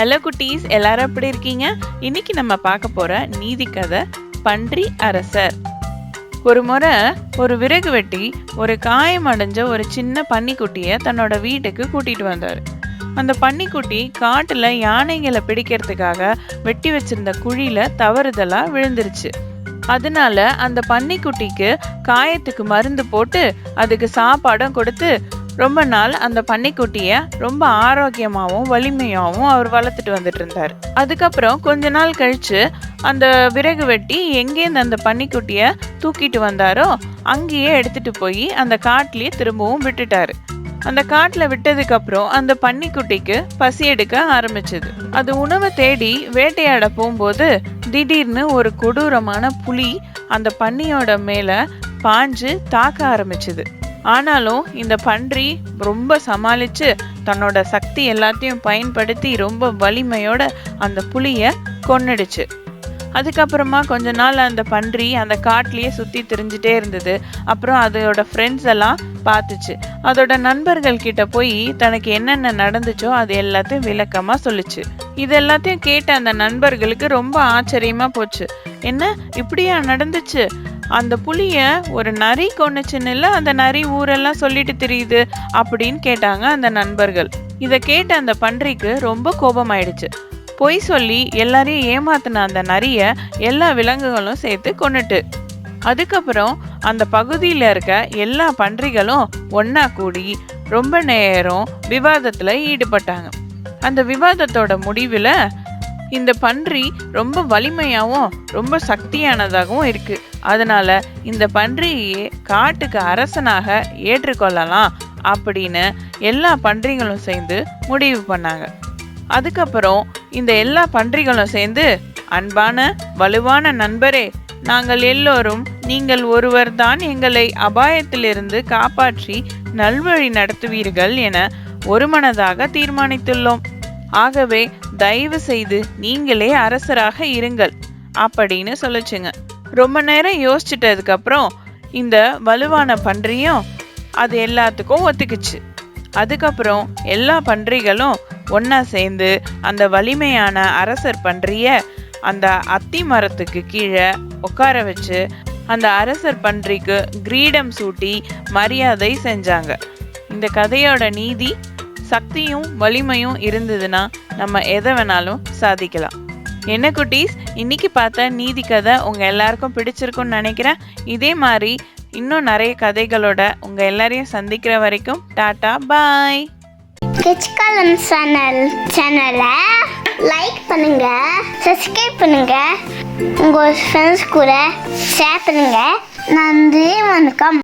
Hello குட்டீஸ். எல்லாரும் எப்படி இருக்கீங்க? இன்னைக்கு நம்ம பார்க்க போற நீதி கதை பன்றி அரசர். ஒரு முறை ஒரு விறகு வெட்டி ஒரு காயம் அடைஞ்ச ஒரு சின்ன பன்னிக்குட்டியை தன்னோட வீட்டுக்கு கூட்டிட்டு வந்தார். அந்த பன்னிக்குட்டி காட்டில் யானைகளை பிடிக்கிறதுக்காக வெட்டி வச்சிருந்த குழியில தவறுதலாக விழுந்துருச்சு. அதனால அந்த பன்னிக்குட்டிக்கு காயத்துக்கு மருந்து போட்டு அதுக்கு சாப்பாடும் கொடுத்து ரொம்ப நாள் அந்த பன்னிக்குட்டியை ரொம்ப ஆரோக்கியமாகவும் வலிமையாகவும் அவர் வளர்த்துட்டு வந்துட்டு இருந்தார். அதுக்கப்புறம் கொஞ்ச நாள் கழிச்சு அந்த விறகு வெட்டி எங்கேருந்து அந்த பன்னிக்குட்டியை தூக்கிட்டு வந்தாரோ அங்கேயே எடுத்துட்டு போய் அந்த காட்டிலேயே திரும்பவும் விட்டுட்டாரு. அந்த காட்டில் விட்டதுக்கப்புறம் அந்த பன்னிக்குட்டிக்கு பசி எடுக்க ஆரம்பிச்சது. அது உணவை தேடி வேட்டையாட போகும்போது திடீர்னு ஒரு கொடூரமான புலி அந்த பன்னியோட மேலே பாஞ்சு தாக்க ஆரம்பிச்சது. ஆனாலும் இந்த பன்றி ரொம்ப சமாளிச்சு தன்னோட சக்தி எல்லாத்தையும் பயன்படுத்தி ரொம்ப வலிமையோட அந்த புளியை கொன்னுடுச்சு. அதுக்கப்புறமா கொஞ்ச நாள் அந்த பன்றி அந்த காட்டிலேயே சுற்றி திரிஞ்சிட்டே இருந்தது. அப்புறம் அதோட ஃப்ரெண்ட்ஸ் எல்லாம் பார்த்துச்சு. அதோட நண்பர்கள் கிட்ட போய் தனக்கு என்னென்ன நடந்துச்சோ அது எல்லாத்தையும் விளக்கமா சொல்லுச்சு. இது எல்லாத்தையும் கேட்ட அந்த நண்பர்களுக்கு ரொம்ப ஆச்சரியமா போச்சு. என்ன? இப்படியா நடந்துச்சு? அந்த புளிய ஒரு நரி கொன்னுச்சுன்னு அந்த நரி ஊரெல்லாம் சொல்லிட்டு தெரியுது அப்படின்னு கேட்டாங்க அந்த நண்பர்கள். இதை கேட்ட அந்த பன்றிக்கு ரொம்ப கோபமாயிடுச்சு. பொய் சொல்லி எல்லாரையும் ஏமாத்தின அந்த நரிய எல்லா விலங்குகளும் சேர்த்து கொன்னுட்டு. அதுக்கப்புறம் அந்த பகுதியில் இருக்க எல்லா பன்றிகளும் ஒன்றா கூடி ரொம்ப நேரம் விவாதத்தில் ஈடுபட்டாங்க. அந்த விவாதத்தோட முடிவில் இந்த பன்றி ரொம்ப வலிமையாகவும் ரொம்ப சக்தியானதாகவும் இருக்கு. அதனால இந்த பன்றியை காட்டுக்கு அரசனாக ஏற்றுக்கொள்ளலாம் அப்படின்னு எல்லா பன்றிகளும் சேர்ந்து முடிவு பண்ணாங்க. அதுக்கப்புறம் இந்த எல்லா பன்றிகளும் சேர்ந்து அன்பான வலுவான நண்பரே நாங்கள் எல்லோரும் நீங்கள் ஒருவர் தான் எங்களை அபாயத்திலிருந்து காப்பாற்றி நல்வழி நடத்துவீர்கள் என ஒருமனதாக தீர்மானித்துள்ளோம். ஆகவே தயவு செய்து நீங்களே அரசராக இருங்கள் அப்படின்னு சொல்லிச்சுங்க. ரொம்ப நேரம் யோசிச்சிட்டதுக்கப்புறம் இந்த வலுவான பன்றியும் அது எல்லாத்துக்கும் ஒத்துக்குச்சு. அதுக்கப்புறம் எல்லா பன்றிகளும் ஒன்றா சேர்ந்து அந்த வலிமையான அரசர் பன்றிய அந்த அத்தி மரத்துக்கு கீழே உட்கார வச்சு அந்த அரசர் பன்றிக்கு கிரீடம் சூட்டி மரியாதை செஞ்சாங்க. இந்த கதையோட நீதி சக்தியும் வலிமையும் இருந்ததுன்னா நம்ம எதை வேணாலும் சாதிக்கலாம். என்ன குட்டீஸ்? இன்னைக்கு பார்த்த நீதி கதை உங்கள் எல்லாருக்கும் பிடிச்சிருக்கும்னு நினைக்கிறேன். இதே மாதிரி இன்னும் நிறைய கதைகளோட உங்கள் எல்லாரையும் சந்திக்கிற வரைக்கும் டாட்டா பாய். கிச்கலம் சேனல் சேனலை லைக் பண்ணுங்க சப்ஸ்கிரைப் பண்ணுங்க உங்கள் ஃப்ரெண்ட்ஸ் கூட ஷேர் பண்ணுங்க. நன்றி வணக்கம்.